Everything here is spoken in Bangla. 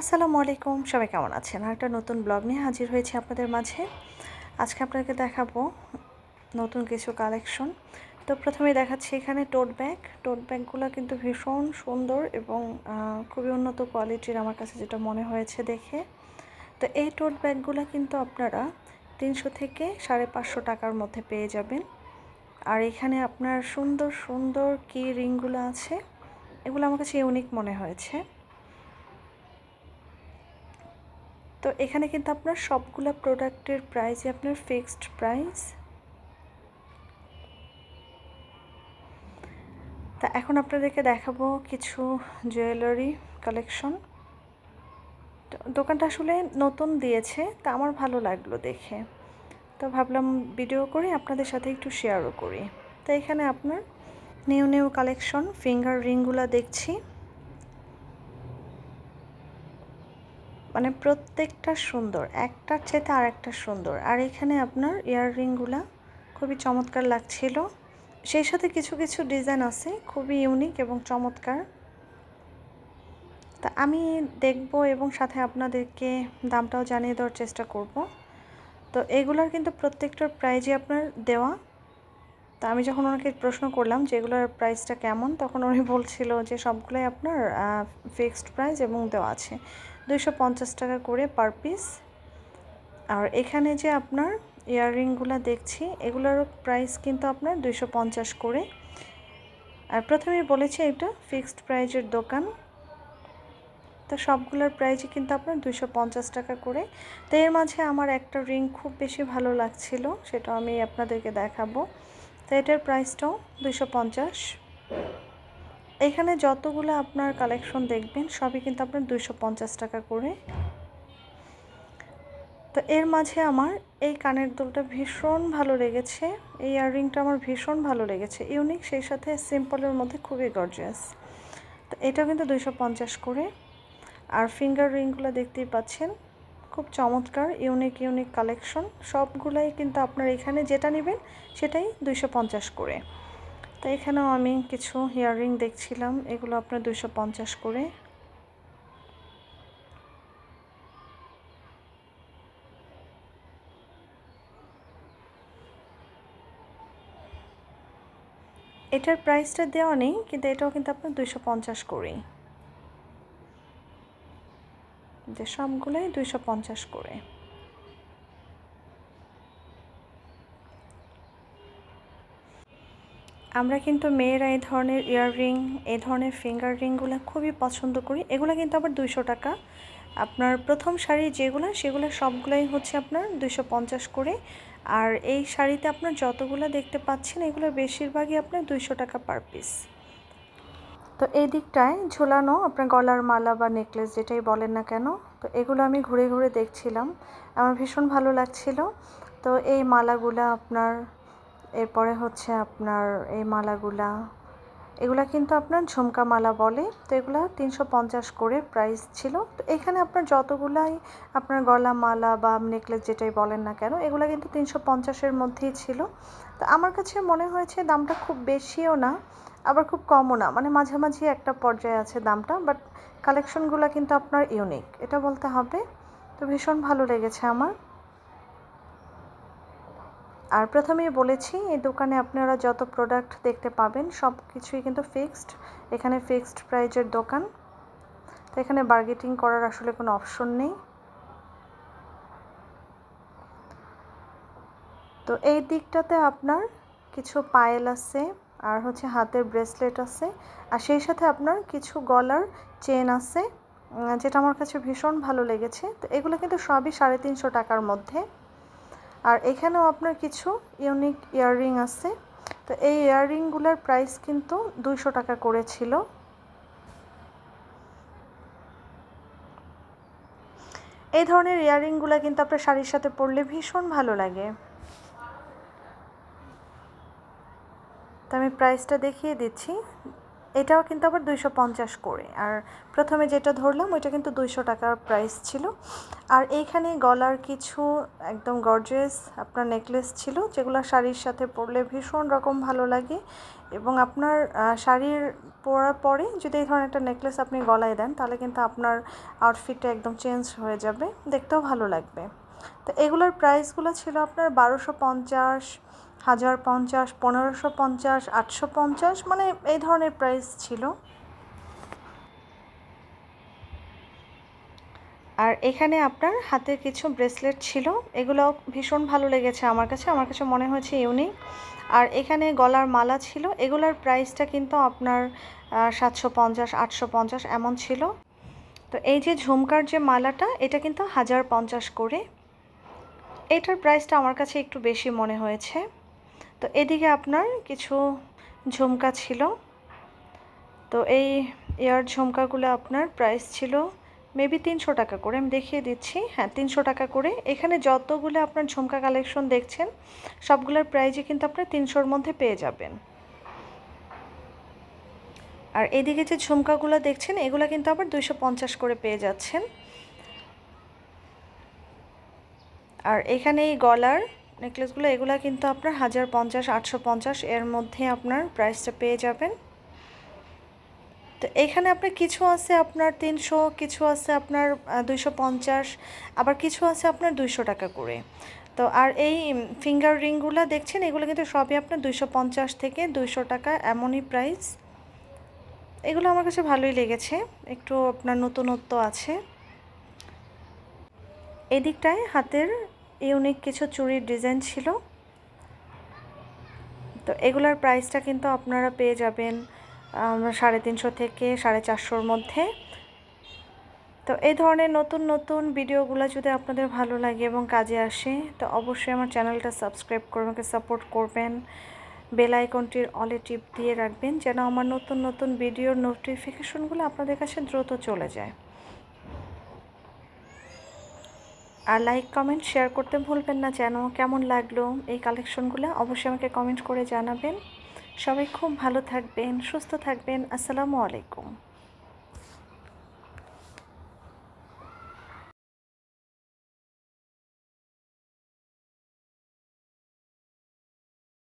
আসসালামু আলাইকুম, সবাই কেমন আছেন? আর একটা নতুন ব্লগ নিয়ে হাজির হয়েছি আপনাদের মাঝে। আজকে আপনাকে দেখাবো নতুন কিছু কালেকশন তো প্রথমে দেখাচ্ছি এখানে টোট ব্যাগ টোট ব্যাগগুলো কিন্তু ভীষণ সুন্দর এবং খুবই উন্নত কোয়ালিটির আমার কাছে যেটা মনে হয়েছে দেখে। তো এই টোট ব্যাগগুলো কিন্তু আপনারা তিনশো থেকে সাড়ে পাঁচশো টাকার মধ্যে পেয়ে যাবেন। আর এখানে আপনার সুন্দর সুন্দর কি রিংগুলো আছে। এগুলো আমার কাছে ইউনিক মনে হয়েছে। তো এখানে কিন্তু আপনার সবগুলো প্রোডাক্টের প্রাইসই আপনার ফিক্সড প্রাইস তা এখন আপনাদেরকে দেখাবো কিছু জুয়েলারি কালেকশন দোকানটা আসলে নতুন দিয়েছে, তা আমার ভালো লাগল দেখে। তো ভাবলাম ভিডিও করে, আপনাদের সাথে একটু শেয়ারও করি। তো এখানে আপনার নিউ নিউ কালেকশন ফিঙ্গার রিংগুলো দেখছি। মানে প্রত্যেকটা সুন্দর, একটার চেয়ে আর একটা সুন্দর। আর এখানে আপনার ইয়াররিংগুলা খুবই চমৎকার লাগছিল। সেই সাথে কিছু কিছু ডিজাইন আছে খুবই ইউনিক এবং চমৎকার। তা আমি দেখব এবং সাথে আপনাদেরকে দামটাও জানিয়ে দেওয়ার চেষ্টা করব। তো এগুলার কিন্তু প্রত্যেকটার প্রাইজই আপনার দেওয়া। তা আমি যখন ওনাকে প্রশ্ন করলাম যে এগুলোর প্রাইসটা কেমন, তখন উনি বলছিল যে সবগুলোই আপনার ফিক্সড প্রাইস এবং দেওয়া আছে। দুইশো পঞ্চাশ টাকা করে পার পিস আর এখানে যে আপনার ইয়াররিংগুলো দেখছি এগুলোর প্রাইস কিন্তু আপনার দুইশো পঞ্চাশ করে। আর প্রথমেই বলেছি এটা ফিক্সড প্রাইজের দোকান। তো সবগুলোর প্রাইসই কিন্তু আপনার পঞ্চাশ টাকা করে। তো এর মাঝে আমার একটা রিং খুব বেশি ভালো লাগছিল, সেটা আমি আপনাদেরকে দেখাবো। তো এটার প্রাইসটাও পঞ্চাশ। এখানে যতগুলো আপনার কালেকশন দেখবেন, সবই কিন্তু আপনার দুইশো পঞ্চাশ টাকা করে। তো এর মাঝে আমার এই কানের দুলটা ভীষণ ভালো লেগেছে, এই ইয়াররিংটা আমার ভীষণ ভালো লেগেছে ইউনিক সেই সাথে সিম্পলের মধ্যে খুবই গর্জিয়াস তো এটা কিন্তু দুইশো পঞ্চাশ করে। আর ফিঙ্গার রিংগুলো দেখতেই পাচ্ছেন, খুব চমৎকার ইউনিক ইউনিক কালেকশন সবগুলাই কিন্তু আপনার এখানে যেটা নেবেন, সেটাই দুইশো পঞ্চাশ করে। তো এখানেও আমি কিছু ইয়াররিং দেখছিলাম, এগুলো আপনার দুশো পঞ্চাশ করে। এটার প্রাইসটা দেওয়া নেই, কিন্তু এটাও কিন্তু আপনার দুইশো পঞ্চাশ করেই। যে সবগুলোই দুইশো পঞ্চাশ করে। আমরা কিন্তু মেয়েরা এই ধরনের ইয়াররিং এই ধরনের ফিঙ্গার রিংগুলো খুবই পছন্দ করি। এগুলো কিন্তু আবার দুইশো টাকা। আপনার প্রথম শাড়ি যেগুলো, সেগুলো সবগুলোই হচ্ছে আপনার দুইশো পঞ্চাশ করে। আর এই শাড়িতে আপনার যতগুলো দেখতে পাচ্ছেন, এগুলো বেশিরভাগই আপনার দুইশো টাকা পার পিস তো এই দিকটায় ঝোলানো আপনার গলার মালা বা নেকলেস যেটাই বলেন না কেন, তো এগুলো আমি ঘুরে ঘুরে দেখছিলাম। আমার ভীষণ ভালো লাগছিল। তো এই মালাগুলো আপনার এরপরে হচ্ছে আপনার এই মালাগুলা, এগুলা কিন্তু আপনার ঝুমকা মালা বলে, তো এগুলা তিনশো পঞ্চাশ করে প্রাইস ছিল। তো এখানে আপনার যতগুলাই আপনার গলা মালা বা নেকলেস যেটাই বলেন না কেন, এগুলো কিন্তু তিনশো পঞ্চাশের মধ্যেই ছিল। তো আমার কাছে মনে হয়েছে দামটা খুব বেশিও না, আবার খুব কমও না। মানে মাঝামাঝি একটা পর্যায়ে আছে দামটা বাট কালেকশনগুলো কিন্তু আপনার ইউনিক এটা বলতে হবে। তো ভীষণ ভালো লেগেছে আমার। আর প্রথমেই বলেছি, এই দোকানে আপনারা যত প্রোডাক্ট দেখতে পাবেন, সব কিছুই কিন্তু ফিক্সড এখানে ফিক্সড প্রাইজের দোকান। তো এখানে বার্গেটিং করার আসলে কোনো অপশন নেই। তো এই দিকটাতে আপনার কিছু পায়েল আছে, আর হচ্ছে হাতের ব্রেসলেট আছে, আর সেই সাথে আপনার কিছু গলার চেন আছে যেটা আমার কাছে ভীষণ ভালো লেগেছে। তো এগুলো কিন্তু সবই সাড়ে তিনশো টাকার মধ্যে। আর এখানেও আপনার কিছু ইউনিক ইয়াররিং আছে। তো এই ইয়াররিংগুলোর প্রাইস কিন্তু দুইশো টাকা করেছিল এই ধরনের ইয়াররিংগুলো কিন্তু আপনার শাড়ির সাথে পরলে ভীষণ ভালো লাগে। তো আমি প্রাইসটা দেখিয়ে দিচ্ছি। এটাও কিন্তু আবার দুইশো পঞ্চাশ করে। আর প্রথমে যেটা ধরলাম, ওইটা কিন্তু দুইশো টাকার প্রাইস ছিল। আর এইখানে গলার কিছু একদম গর্জেস আপনার নেকলেস ছিল, যেগুলো শাড়ির সাথে পরলে ভীষণ রকম ভালো লাগে। এবং আপনার শাড়ির পরার পরে যদি এই ধরনের একটা নেকলেস আপনি গলায় দেন, তাহলে কিন্তু আপনার আউটফিটটা একদম চেঞ্জ হয়ে যাবে। দেখতেও ভালো লাগবে। তো এগুলোর প্রাইসগুলো ছিল আপনার বারোশো পঞ্চাশ হাজার পঞ্চাশ পনেরোশো পঞ্চাশ, আটশো পঞ্চাশ মানে এই ধরনের প্রাইস ছিল। আর এখানে আপনার হাতে কিছু ব্রেসলেট ছিল। এগুলো ভীষণ ভালো লেগেছে আমার কাছে। আমার কাছে মনে হয়েছে ইউনিক। আর এখানে গলার মালা ছিল। এগুলোর প্রাইসটা কিন্তু আপনার সাতশো পঞ্চাশ, আটশো পঞ্চাশ এমন ছিল। তো এই যে ঝুমকার যে মালাটা, এটা কিন্তু হাজার পঞ্চাশ করে। এটার প্রাইসটা আমার কাছে একটু বেশি মনে হয়েছে। তো এদিকে আপনার কিছু ঝুমকা ছিল। তো এই এয়ার ঝুমকাগুলো আপনার প্রাইস ছিল মেবি তিনশো টাকা করে। আমি দেখিয়ে দিচ্ছি। হ্যাঁ তিনশো টাকা করে। এখানে যতগুলো আপনার ঝুমকা কালেকশন দেখছেন, সবগুলোর প্রাইজই কিন্তু আপনার তিনশোর মধ্যে পেয়ে যাবেন। আর এদিকে যে ঝুমকাগুলো দেখছেন, এগুলো কিন্তু আবার দুইশো পঞ্চাশ করে পেয়ে যাচ্ছেন। আর এখানে এই গলার নেকলেসগুলো এগুলো কিন্তু আপনার হাজার পঞ্চাশ, আটশো পঞ্চাশ, এর মধ্যে আপনার প্রাইসটা পেয়ে যাবেন। তো এখানে আপনার কিছু আছে আপনার তিনশো, কিছু আছে আপনার দুইশো পঞ্চাশ, আবার কিছু আছে আপনার দুইশো টাকা করে। তো আর এই ফিঙ্গার রিংগুলো দেখছেন, এগুলো কিন্তু সবই আপনার দুইশো পঞ্চাশ থেকে দুইশো টাকা এমনই প্রাইস এগুলো আমার কাছে ভালোই লেগেছে, একটু আপনার নতুনত্ব আছে। এদিকটায় হাতের ইউনিক কিছু চুরির ডিজাইন ছিল। তো এগুলোর প্রাইসটা কিন্তু আপনারা পেয়ে যাবেন সাড়ে তিনশো থেকে সাড়ে চারশোর মধ্যে। তো এই ধরনের নতুন নতুন ভিডিওগুলো যদি আপনাদের ভালো লাগে এবং কাজে আসে, তো অবশ্যই আমার চ্যানেলটা সাবস্ক্রাইব করে আমাকে সাপোর্ট করবেন। বেল আইকনটির অলে টিপ দিয়ে রাখবেন, যেন আমার নতুন নতুন ভিডিওর নোটিফিকেশনগুলো আপনাদের কাছে দ্রুত চলে যায়। আর লাইক কমেন্ট শেয়ার করতে ভুলবেন না যেন। কেমন লাগল এই কালেকশনগুলো অবশ্যই আমাকে কমেন্ট করে জানাবেন। সবাই খুব ভালো থাকবেন, সুস্থ থাকবেন। আসসালামু আলাইকুম।